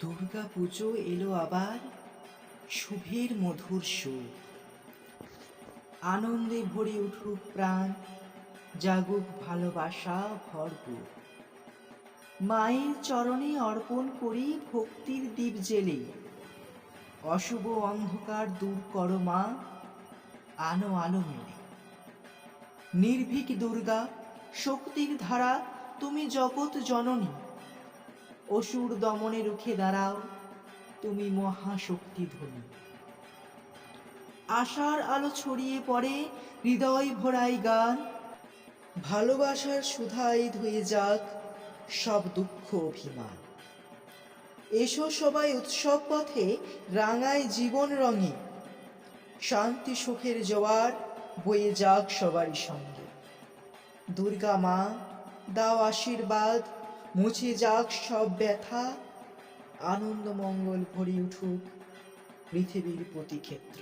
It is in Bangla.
দুর্গা পুজো এলো আবার শুভের মধুর সুর। আনন্দে ভরে উঠুক প্রাণ, জাগুক ভালোবাসা ভরপুর। মায়ের চরণে অর্পণ করি ভক্তির দ্বীপ জেলে। অশুভ অন্ধকার দূর করো মা, আনো আলো মেলে। নির্ভীক দুর্গা, শক্তির ধারা, তুমি জগৎ জননী। অসুর দমনে রুখে দাঁড়াও, তুমি মহাশক্তি ধনী আশার আলো ছড়িয়ে পড়ে হৃদয় ভরাই গান, ভালোবাসার সুধাই ধুয়ে যাক সব দুঃখ অভিমান। এসো সবাই উৎসব পথে, রাঙায় জীবন রঙে, শান্তি সুখের জোয়ার বয়ে যাক সবারই সঙ্গে। দুর্গা মা, দাও আশীর্বাদ মুছে যাক সব ব্যথা আনন্দ মঙ্গল ভরি উঠুক পৃথিবীর প্রতি ক্ষেত্র